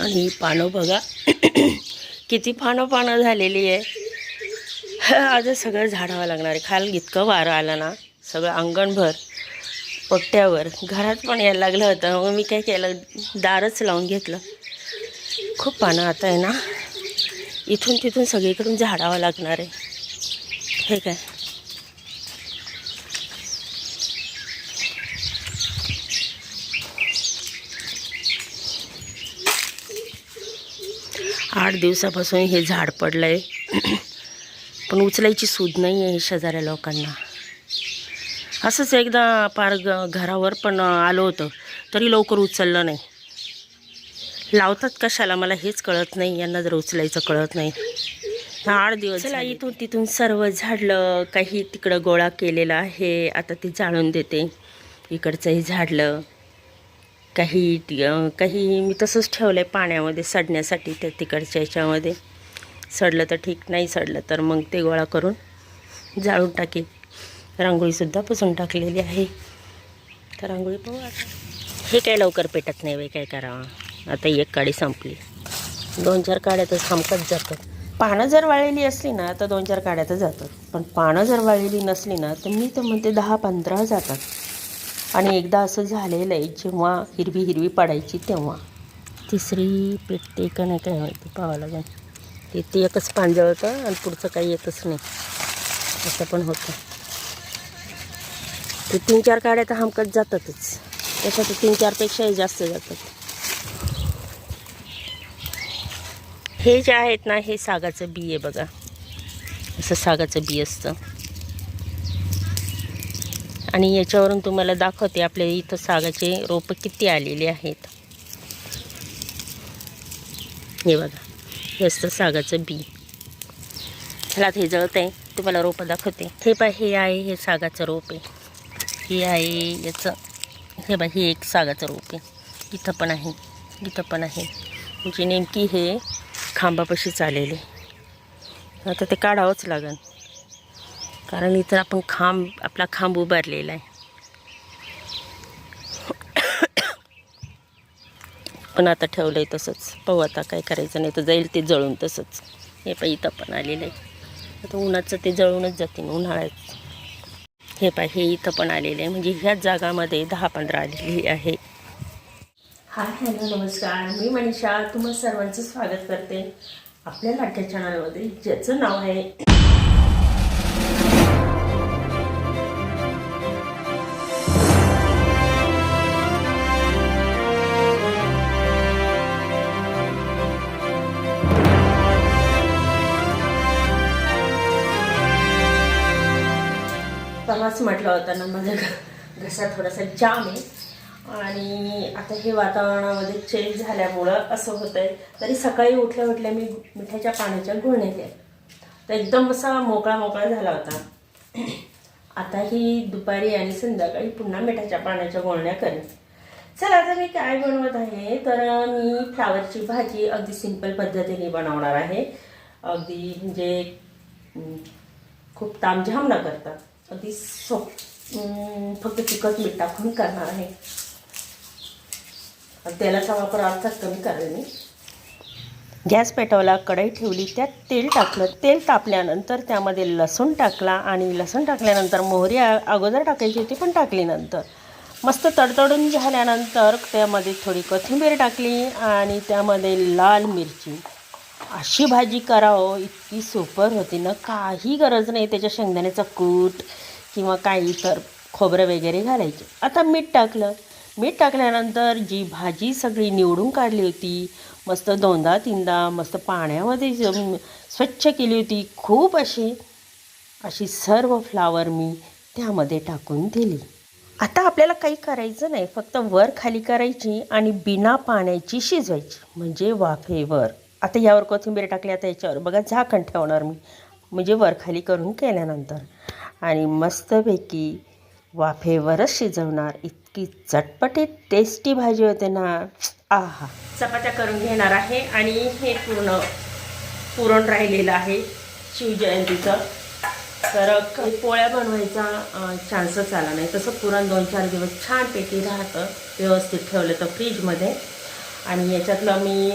आणि पानं बघा. किती पानं पानं झालेली आहे. आज सगळं झाडावं लागणार आहे. खाल इतकं वारं आलं ना सगळं अंगणभर पट्ट्यावर घरात पण यायला लागलं होतं. मग मी काय केलं? दारच लावून घेतलं. खूप पानं आता आहे ना. इथून तिथून सगळीकडून झाडावं लागणार आहे. हे काय? आठ दिवसापासून हे झाड पडलं आहे पण उचलायची सूद नाही आहे शेजाऱ्या लोकांना. असंच एकदा पार ग घरावर पण आलो होतं तरी लवकर उचललं नाही. लावतात कशाला? मला हेच कळत नाही. यांना जर उचलायचं कळत नाही. आठ दिवस चला इथून तिथून सर्व झाडलं काही तिकडं गोळा केलेलं आहे. आता ते जाळून देते. इकडचंही झाडलं. काही काही मी तसंच ठेवलं आहे पाण्यामध्ये सडण्यासाठी त्या तिकडच्या याच्यामध्ये. सडलं तर ठीक नाही सडलं तर मग ते गोळा करून जाळून टाकेन. रांगोळीसुद्धा पुसून टाकलेली आहे. तर रांगोळी पाहू आता. हे काय लवकर पेटत नाही बाई काय करावं? आता एक काडी संपली. दोन चार काड्या तर संपत जातात. पानं जर वाळलेली असली ना तर दोन चार काड्या तर जातात. पण पानं जर वाळलेली नसली ना तर मी तर म्हणते दहा पंधरा जातात. आणि एकदा असं झालेलं आहे जेव्हा हिरवी हिरवी पडायची तेव्हा. तिसरी पेटते का नाही काय माहिती पाहावं लागेल. ते ते एकच पांजळ होतं आणि पुढचं काही येतच नाही. असं पण होतं. ते तीन चार काड्या तर हमकत जातातच. त्याच्यात तीन चारपेक्षाही जास्त जातात. हे जे आहेत ना हे सागाचं बी आहे बघा. असं सागाचं बी असतं. आणि याच्यावरून तुम्हाला दाखवते आपल्या इथं सागाचे रोपं किती आलेले आहेत. हे बघा हे असतं सागाचं बी. ह्याला हे जळत आहे तुम्हाला रोपं दाखवते. हे बा हे आहे हे सागाचं रोप आहे. हे आहे याचं हे बा हे एक सागाचं रोप आहे. इथं पण आहे इथं पण आहे. म्हणजे नेमकी हे खांबापाशीच आलेले आता ते काढावंच लागेल. कारण इथं आपण खांब आपला खांब उभारलेला आहे. पण आता ठेवलं आहे तसंच. पाहू आता काय करायचं नाही तर जाईल ते जळून तसंच. हे पाय इथं पण आलेलं आहे. आता उन्हाचं ते जळूनच जाते उन्हाळ्यात. हे पाय हे इथं पण आलेलं आहे. म्हणजे ह्याच जागामध्ये दहा पंधरा आलेली आहे. हाय हॅलो नमस्कार. मी मनीषा. तुम्हाला सर्वांचं स्वागत करते. आपल्या लाडक्या चॅनलमध्ये ज्याचं नाव आहे म्हटलं होतं ना माझा घ- घसा थोडासा जाम आहे. आणि आता हे वातावरणामध्ये चेंज झाल्यामुळं असं होतं आहे तरी सकाळी उठल्या उठल्या मी मिठाच्या पाण्याच्या गुळण्या केल्या. तर एकदम असा मोकळा मोकळा झाला होता. आता ही दुपारी आणि संध्याकाळी पुन्हा मिठाच्या पाण्याच्या गुळण्या करेन. चला आता मी काय बनवत आहे? तर मी फ्लावरची भाजी अगदी सिंपल पद्धतीने बनवणार आहे. अगदी म्हणजे खूप तामझाम न करता. अगदी सो फक्त तिखट मीठ टाकून करणार आहे. तेलाचा वापर अर्थात कमी करेल मी गॅस पेटवला कढई ठेवली त्यात तेल टाकलं. तेल तापल्यानंतर त्यामध्ये लसूण टाकला आणि लसूण टाकल्यानंतर मोहरी अगोदर टाकायची होती पण टाकली नंतर. मस्त तडतडून झाल्यानंतर त्यामध्ये थोडी कोथिंबीर टाकली आणि त्यामध्ये लाल मिरची. अशी भाजी करावं इतकी सुपर होती ना. काही गरज नाही त्याच्या शेंगदाण्याचं कूट किंवा काही तर खोबरं वगैरे घालायचे. आता मीठ टाकलं. मीठ टाकल्यानंतर जी भाजी सगळी निवडून काढली होती मस्त दोनदा तीनदा मस्त पाण्यामध्ये स्वच्छ केली होती खूप अशी अशी सर्व फ्लावर मी त्यामध्ये टाकून दिली. आता आपल्याला काही करायचं नाही. फक्त वर खाली करायची आणि बिना पाण्याची शिजवायची. म्हणजे वाफेवर. आता यावर कोथिंबीर टाकली आता याच्यावर. बघा झाकण ठेवणार मी. म्हणजे वरखाली करून केल्यानंतर. आणि मस्तपैकी वाफेवरच शिजवणार. इतकी चटपटीत टेस्टी भाजी होते ना. आहा. चपात्या करून घेणार आहे. आणि हे पूर्ण पुरण राहिलेलं आहे शिवजयंतीचं. तर काही पोळ्या बनवायचा चान्सच आला नाही. तसं पुरण दोन चार दिवस छानपैकी राहतं व्यवस्थित ठेवलं तर फ्रीजमध्ये आणि याच्यातलं मी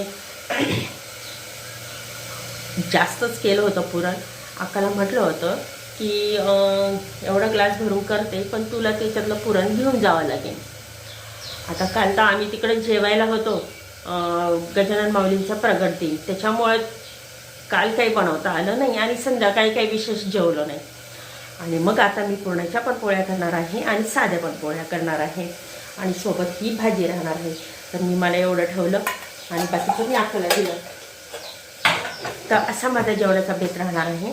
जास्तच केलं होतं पुरण. अक्काला म्हटलं होतं की एवढा ग्लास भरून करते पण तुला त्याच्यातलं पुरण घेऊन जावं लागेल. आता काल तर आम्ही तिकडे जेवायला होतो गजानन माऊलींचा प्रगट दिन त्याच्यामुळे काल काही बनवता आलं नाही आणि संध्याकाळी काही विशेष जेवलो नाही. आणि मग आता मी पुरणाच्या पण पोळ्या करणार आहे आणि साध्या पण पोळ्या करणार आहे. आणि सोबत ही भाजी राहणार आहे. तर मी मला एवढं ठेवलं आणि बाकी मी आखला दिलं. तर असा माझा जेवणाचा बेत राहणार आहे.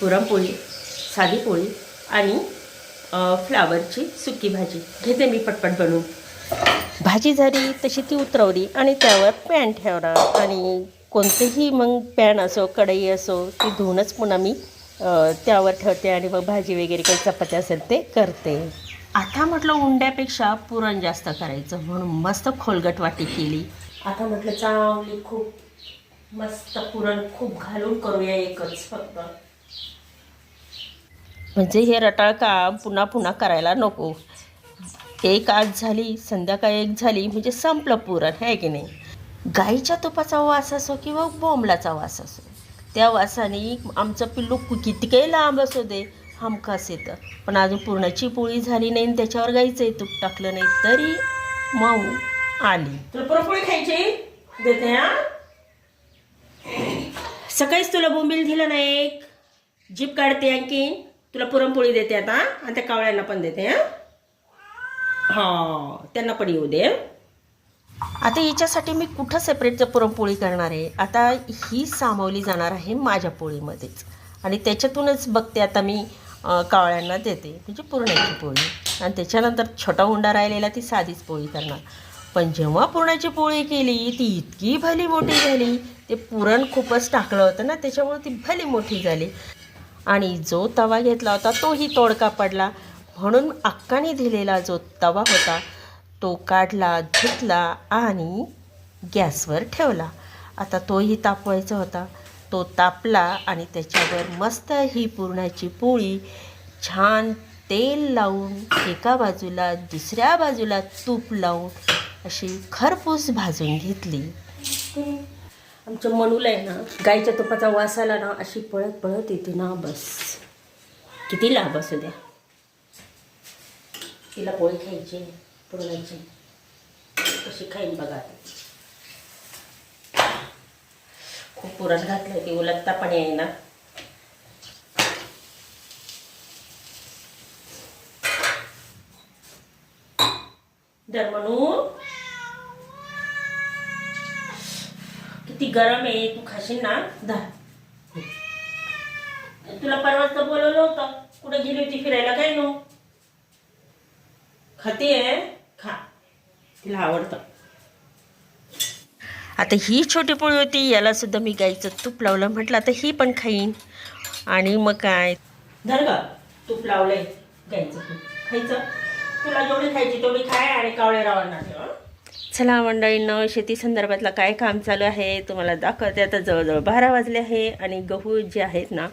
पुरणपोळी साधी पोळी आणि फ्लावरची सुकी भाजी. घेते मी पटपट बनवून. भाजी झाली तशी ती उतरवली आणि त्यावर पॅन ठेवला आणि कोणतेही मग पॅन असो कढई असो ती धुवूनच पुन्हा मी त्यावर ठेवते आणि मग भाजी वगैरे काही चपाती असेल ते करते. आता म्हटलं उंड्यापेक्षा पुरण जास्त करायचं म्हणून मस्त खोलगट वाटी केली. आता म्हटलं चांगली खूप. मस्त पुरण खूप घालून करूया एकच फक्त. म्हणजे हे रटाळ काम पुन्हा पुन्हा करायला नको. एक आज झाली संध्याकाळी एक झाली म्हणजे संपलं पुरण आहे की नाही? गाईच्या तुपाचा वास असो किंवा बोंबलाचा वास असो त्या वासाने आमचं पिल्लू कु- किती लांब असू दे हमखास येतं. पण अजून पुरणाची पोळी झाली नाही आणि त्याच्यावर गाईचंही तूप टाकलं नाही तरी मऊ आली. तुला पुरणपोळी खायची? देते हा? सकाळीच तुला बोंबील दिलं ना एक. जीप काढते आणखी. तुला पुरणपोळी देते आता आणि त्या कावळ्यांना पण देते हां? हा त्यांना पण येऊ दे. आता याच्यासाठी मी कुठं सेपरेटचं पुरणपोळी करणार आहे? आता ही सामावली जाणार आहे माझ्या पोळीमध्येच. आणि त्याच्यातूनच बघते आता मी कावळ्यांना देते. म्हणजे पुरणाची पोळी. आणि त्याच्यानंतर छोटा हुंडा राहिलेला ती साधीच पोळी करणार. पण जेव्हा पुरणाची पोळी केली ती इतकी भली मोठी झाली. ते पुरण खूपच टाकलं होतं ना त्याच्यामुळे ती भली मोठी झाली. आणि जो तवा घेतला होता तोही तोडका पडला. म्हणून अक्काने दिलेला जो तवा होता तो काढला धुतला आणि गॅसवर ठेवला. आता तोही तापवायचा होता. तो तापला आणि त्याच्यावर मस्त ही पुरणाची पोळी छान तेल लावून एका बाजूला दुसऱ्या बाजूला तूप लावून अशी खरपूस भाजून घेतली. आमच्या मनूला आहे ना गाईच्या तुपाचा वास आला ना अशी पळत पळत येते ना बस. किती लाभ असू द्या. तिला पोळी खायची पुरणाची कशी खाईन बघा खूप पुरण घातलं ती उलटता पण येईना. दर म्हणू किती गरम आहे तू खाशील ना? धर. तुला परवाच तर बोलवलं होतं कुठे गेली होती फिरायला काय नो? खाते खा. तिला आवडतं. आता ही छोटी पोळी होती याला सुद्धा मी गाईचं तूप लावलं म्हटलं आता ही पण खाईन. आणि मग काय? धर ग तूप लावलंय गाईचं तूप. खायचं? तुला जेवढी खायची तेवढी खाय आणि कावळे रावांना ठेव हं? चला मंडळीनं शेती संदर्भातलं काय काम चालू आहे तुम्हाला दाखवते. आता जवळजवळ बारा वाजले आहे आणि गहू जे आहेत ना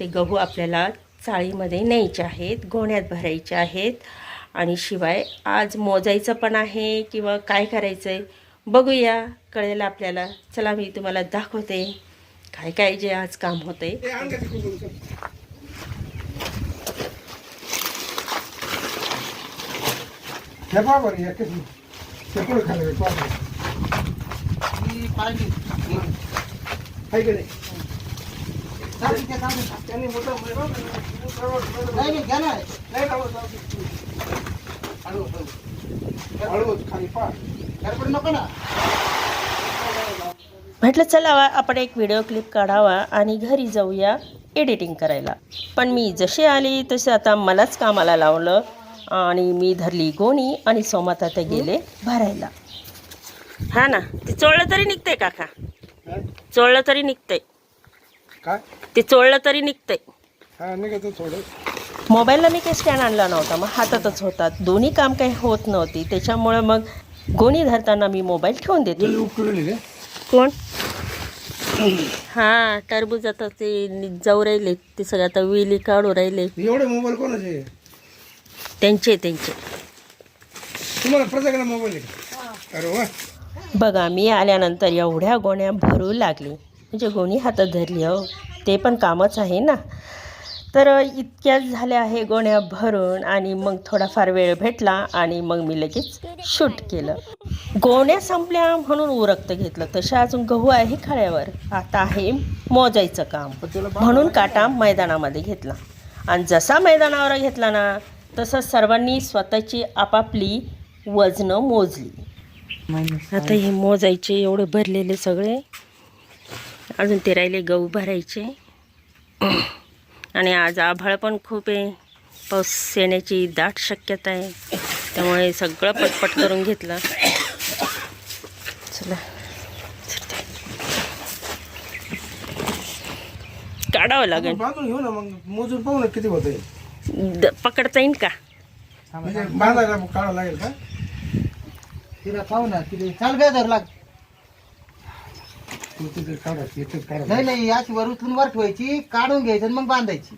ते गहू आपल्याला चाळीमध्ये न्यायचे आहेत गोण्यात भरायचे आहेत. आणि शिवाय आज मोजायचं पण आहे किंवा काय करायचं आहे बघूया कळेल आपल्याला. चला मी तुम्हाला दाखवते काय काय जे आज काम होते हे पहा बरं कसं ते पुढे खाली आहे, पहा बरं. आहे की नाही? त्यांनी मोठं बघ, नाही, हळू, हळू. हळूच खाली पहा. म्हटलं चला आपण एक व्हिडिओ क्लिप काढावा आणि घरी जाऊया एडिटिंग करायला. पण मी जशी आली तसे आता मलाच कामाला लावलं. आणि मी धरली गोणी आणि सोमात आता गेले भरायला. हा ना ते चोळलं तरी निघतंय काका? चोळलं तरी निघतंय. काय? ते चोळलं तरी निघतंय. हा थोडं. मोबाईलला मी काही स्टँड आणला नव्हता मग हातातच होता दोन्ही काम काही होत नव्हती. त्याच्यामुळे मग गोणी धरताना मी मोबाईल ठेवून देते. कोण? हा टरबूज आता ते जाऊ राहिले. ते सगळे आता वेली काढू राहिले. एवढे मोबाईल कोणाचे? त्यांचे त्यांचे. तुम्हाला प्रत्येकाला मोबाईल आहे का? अरे वा. बघा मी आल्यानंतर एवढ्या गोण्या भरू लागली. म्हणजे गोणी हातात धरली हो. ते पण कामच आहे ना. तर इतक्याच झाल्या आहे गोण्या भरून आणि मग थोडाफार वेळ भेटला आणि मग मी लगेच शूट केलं. गोण्या संपल्या म्हणून उरकतं घेतलं. तशा अजून गहू आहे खळ्यावर आता आहे मोजायचं काम. म्हणून काटा मैदानामध्ये घेतला. आणि जसा मैदानावर घेतला ना तसं सर्वांनी स्वतःची आपापली वजनं मोजली. आता हे मोजायचे एवढे भरलेले सगळे. अजून ते राहिले गहू भरायचे. आणि आज आभाळ पण खूप आहे. पाऊस येण्याची दाट शक्यता आहे. त्यामुळे सगळं पटपट करून घेतलं. चला. काढावं लागेल. मोजून पाहू ना किती होत द- पकडता येईल का? म्हणजे बांधायला काढावं लागेल का? तिला पाहू ना तिला चाल काय धर लाग. तू तिथे काढायची इथेच नाही वर उचलून वर ठेवायची काढून घ्यायचं आणि मग बांधायची.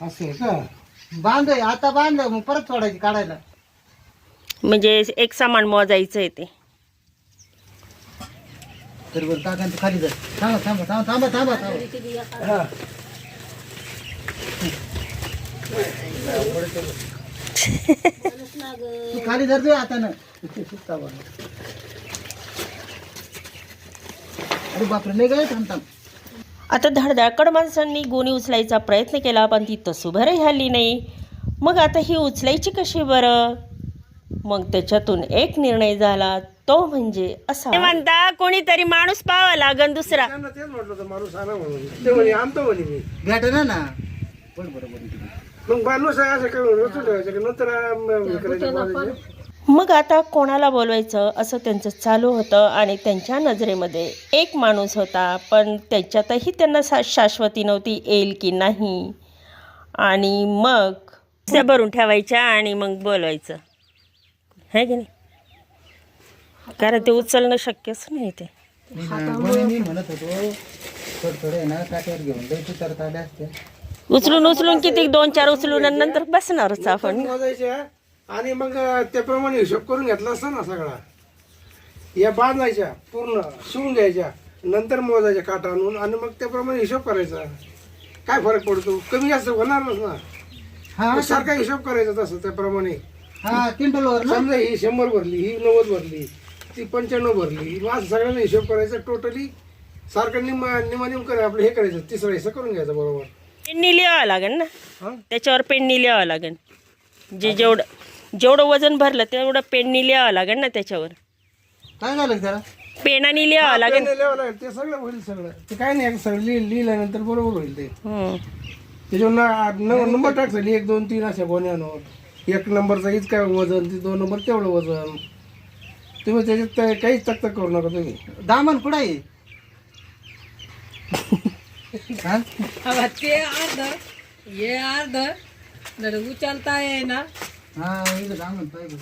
असं आहे का? बांध आता बांधलं मग परत सोडायची काढायला. म्हणजे एक सामान मोजायचं आहे ते. तर बरं काकांचं खाली धर थांबा थांबा थांबा थांबा थांबा थांबा. हा. तू खाली धरतोय आता ना अरे बापरे नाही काय थांब थांब आता धडधाकड माणसांनी गोणी उचलायचा प्रयत्न केला पण ती तसूभरही हल्ली नाही. मग आता ही उचलायची कशी बरं? मग त्याच्यातून एक निर्णय झाला तो म्हणजे असा. म्हणता कोणीतरी माणूस पाहावा लागन दुसरा. त्यांना तेच म्हटलं होतं माणूस आणा म्हणून. ते म्हणे आणतो म्हणे मी. भेटा ना. बरं बरं बरं मग माणूस आहे असं काय रचून ठेवायचं की नंतर आम- हे करायचं बोलायचं. मग आता कोणाला बोलवायचं? असं त्यांचं चालू होतं आणि त्यांच्या नजरेमध्ये एक माणूस होता पण त्याच्यातही त्यांना सा शाश्वती नव्हती येईल की नाही. आणि मग त्या भरून ठेवायच्या आणि मग बोलवायचं. आहे की नाही? कारण ते उचलणं शक्यच नाही ते मी म्हणत होतो. थोडं थोडं आहे ना काट्यावर घेऊन जायची तर ताड्या असते. उचलून उचलून किती? दोन चार उचलून आणि नंतर बसणारच आपण. मोजायच्या आणि मग त्याप्रमाणे हिशोब करून घेतला असता ना सगळा. या बांधायच्या पूर्ण शिवून घ्यायच्या नंतर मोजायच्या काटा आणून आणि मग त्याप्रमाणे हिशोब करायचा. काय फरक पडतो? कमी जास्त होणारच ना. हा सारखा हिशोब करायचा तसं त्याप्रमाणे. हा समजा ही शंभर भरली ही नव्वद भरली ती पंच्याण्णव भरली मग सगळ्यांना हिशोब करायचा टोटली सारखं निम्मा निम्मा निम कर आपलं हे करायचं तिसरा हिस्सा करून घ्यायचा बरोबर. पेननी लिहावं लागेल ना. हा? त्याच्यावर पेननी लिहावं लागेल जे जेवढं जेवढं वजन भरलं तेवढं पेननी लिहावं लागेल ना त्याच्यावर. काय झालं त्याला? पेनाने लिहावं लागेल पेन लिहावं लागेल. ते सगळं होईल सगळं. ते काय नाही एक सगळं लिह लिहिल्यानंतर बरोबर होईल ते. हम्म. त्याच्यावर ना न- नंबर टाकसाठी एक दोन तीन अशा गोण्यावर एक नंबरचा इतका वजन ते दोन नंबर तेवढं वजन. तुम्ही त्याच्यात काय- काहीच तक तक करू नका तुम्ही. दामन कुठं आहे? हा? ते अर्ध. हे अर्ध. जर उचलता हा दामन पाहिजे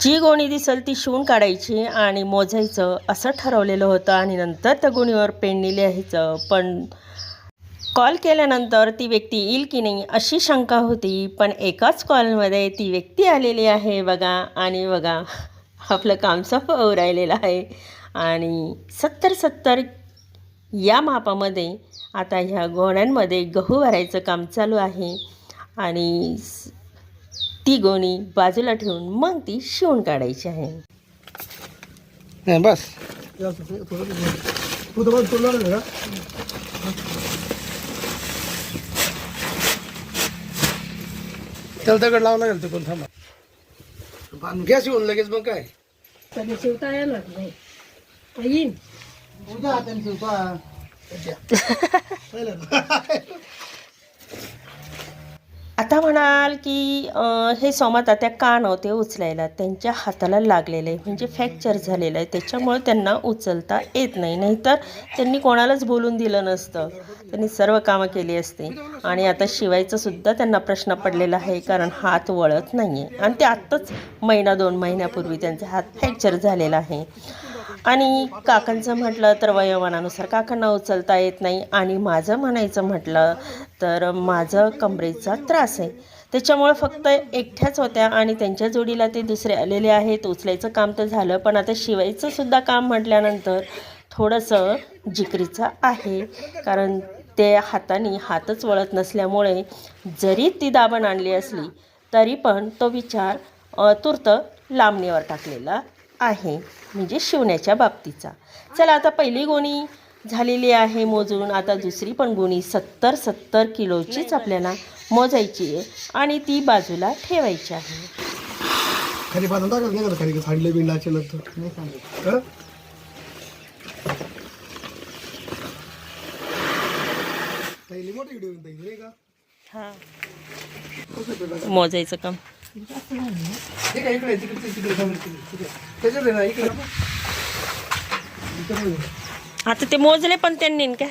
जी गोणी दिसल ती शिवून काढायची आणि मोजायचं असं ठरवलेलं होतं आणि नंतर त्या गोणीवर पेननी लिहायचं पण कॉल केल्यानंतर ती व्यक्ती येईल की नाही अशी शंका होती. पण एकाच कॉलमध्ये ती व्यक्ती आलेली आहे बघा. आणि बघा आपलं काम होऊ राहिलेलं आहे. आणि सत्तर सत्तर या मापामध्ये आता ह्या गोण्यांमध्ये गहू भरायचं काम चालू आहे. आणि ती गोणी बाजूला ठेवून मग ती शिवून काढायची आहे. बस. तू त्याला दगड लावला लागेल तिकडून थांबा. गॅस येऊन लगेच मग काय? कधी शिवता येणार आता म्हणाल की अं, हे सोमातात्या का नव्हते उचलायला? त्यांच्या हाताला लागलेलं आहे म्हणजे फ्रॅक्चर झालेलं आहे. त्याच्यामुळे त्यांना उचलता येत नाही. नाहीतर त्यांनी कोणालाच बोलून दिलं नसतं. त्यांनी सर्व कामं केली असती. आणि आता शिवायचंसुद्धा त्यांना प्रश्न पडलेला आहे कारण हात वळत नाही आहे आणि ते आत्ताच महिना दोन महिन्यापूर्वी त्यांचा हात फ्रॅक्चर झालेला आहे. आणि काकांचं म्हटलं तर वयोमानानुसार काकांना उचलता येत नाही आणि माझं म्हणायचं म्हटलं तर माझं कमरेचा त्रास आहे. त्याच्यामुळं फक्त एकट्याच होत्या आणि त्यांच्या जोडीला ते दुसरे आलेले आहेत. उचलायचं काम तर झालं पण आता शिवायचंसुद्धा काम म्हटल्यानंतर थोडंसं जिकरीचं आहे. कारण ते हाताने हातच वळत नसल्यामुळे जरी ती दाबण आणली असली तरी पण तो विचार तुर्त तूर्त लांबणीवर टाकलेला आहे म्हणजे शिवण्याच्या बाबतीचा. चला आता पहिली गोणी झालेली आहे मोजून. आता दुसरी पण गोणी सत्तर सत्तर किलोचीच आपल्याला मोजायची आहे आणि ती बाजूला ठेवायची आहे. खाली बांधून टाकलं नाही का खाली सांडले बिंडाचे नंतर नाही सांगत? पहिली मोठी व्हिडिओ नाही का? हां. मोजायचं काम. इकडे तिकडे तिकडे. त्याच्यात ना इकडे. आता ते मोजले पण त्यांनी काय.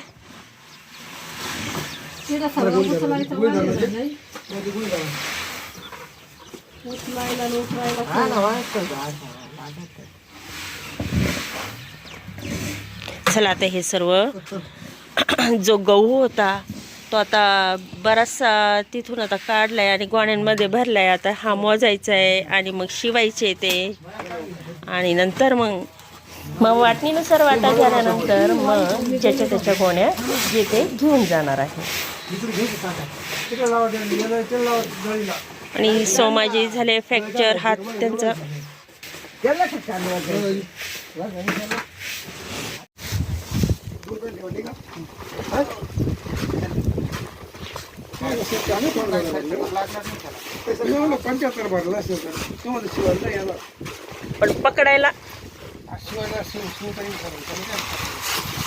चला आता हे सर्व जो गहू होता तो आता बराचसा तिथून आता काढला आहे आणि गोण्यांमध्ये भरला आहे आता हा मोजायचा आहे आणि मग शिवायचे ते. आणि नंतर मग मग वाटणीनुसार वाटा झाल्यानंतर मग ज्याच्या त्याच्या गोण्या येथे घेऊन जाणार आहे. आणि सोमाजी झाले फ्रॅक्चर हात त्यांचा. पंच्याहत्तर असेल तर तुम्हाला शिवायला याला पण पकडायला शिवायला शिव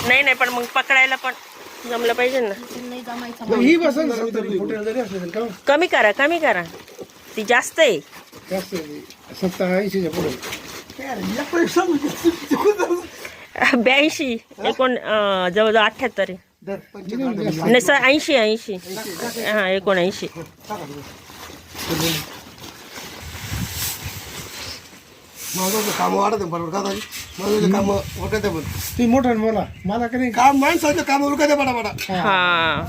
नाही नाही पण मग पकडायला पण जमलं पाहिजे ना. मग ही बसन सत्तर फुटेल जरी असेल का कमी करा कमी करा. ती जास्त आहे. जास्त सत्तर ऐंशीच्या पुढे ब्याऐंशी एकोण अं, जवळजवळ अठ्ठ्याहत्तर आहे. नाही सर ऐंशी ऐंशी. हां एकोणऐंशी. माझं काम वाढत बरोबर का दाजी माझं काम उरकत आहे पण ती मोठं बोला मला. काही काम माणसाचं काम उरकत बडा बडा हां.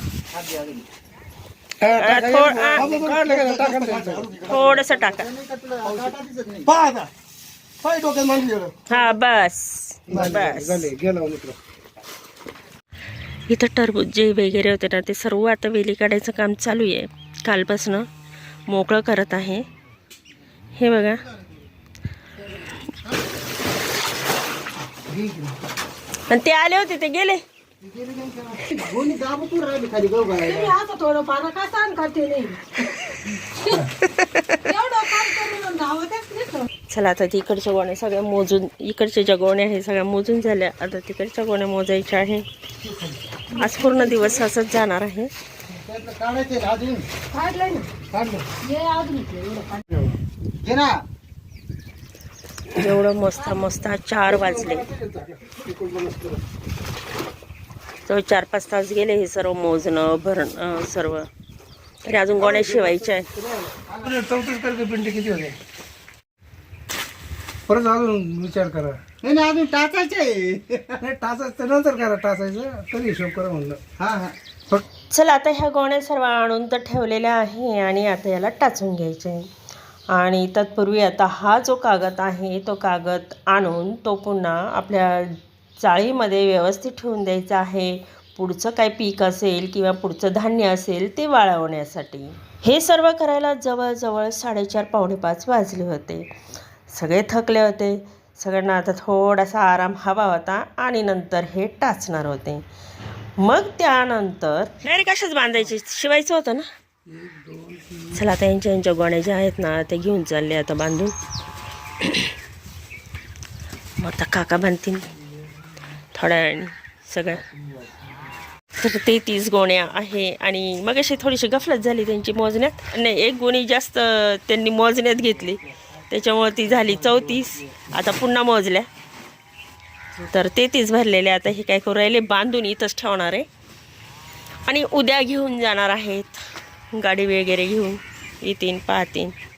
थोडंसं टाका. पहा आता. पाय डोक्यात माणूस गेलं हा बस. बस. झाले गेला मित्र इथं टरबूज जे वगैरे होते ना ते सर्व आता वेली काढायचं काम चालू आहे. कालपासनं मोकळं करत आहे. हे बघा. आणि ते आले होते ते गेले. थोडं का सांग करते चला आता तिकडच्या गोण्या सगळ्या मोजून इकडच्या ज्या गोण्या आहे सगळ्या मोजून झाल्या. आता तिकडच्या गोण्या मोजायच्या आहे. आज पूर्ण दिवस असंच जाणार आहे. जेवढं एवढं मस्त मस्त चार वाजले. तर चार पाच तास गेले हे सर्व मोजणं भरणं सर्व. तरी अजून गोण्या शिवायच्या आहे चौतीस तारखे पिंटे किती होते परत अजून विचार करा. नाही नाही अजून टाचायचं आहे. नाही टाचायचं नंतर करा टाचायचं. तरी हिशोब करा म्हणलं. हा हा. फक्त चला आता ह्या गोण्या सर्व आणून तर ठेवलेल्या आहे आणि आता याला टाचून घ्यायचे. आहे आणि तत्पूर्वी आता हा जो कागद आहे तो कागद आणून तो पुन्हा आपल्या चाळीमध्ये व्यवस्थित ठेवून द्यायचा आहे. पुढचं काय पीक असेल किंवा पुढचं धान्य असेल ते वाळवण्यासाठी. हे सर्व करायला जवळजवळ साडेचार पावणे पाच वाजले होते. सगळे थकले होते. सगळ्यांना आता थोडासा आराम हवा होता आणि नंतर हे टाचणार होते. मग त्यानंतर डायरेक्ट कशाच बांधायचे? शिवायचं होतं ना? चला आता यांच्या यांच्या गोण्या ज्या आहेत ना ते घेऊन चालले आता बांधून. मग आता काका बांधतील. थोड्या वेळाने सगळ्या तर ते तीस गोण्या आहे आणि मग अशी थोडीशी गफलत झाली त्यांची मोजण्यात. नाही एक गोणी जास्त त्यांनी मोजण्यात घेतली. त्याच्यामुळे ती झाली चौतीस. आता पुन्हा मोजल्या. तर तेहतीस भरलेले आता हे काय करू राहिले? बांधून इथंच ठेवणार आहे. आणि उद्या घेऊन जाणार आहेत. गाडी वगैरे घेऊन. येतील पाहतील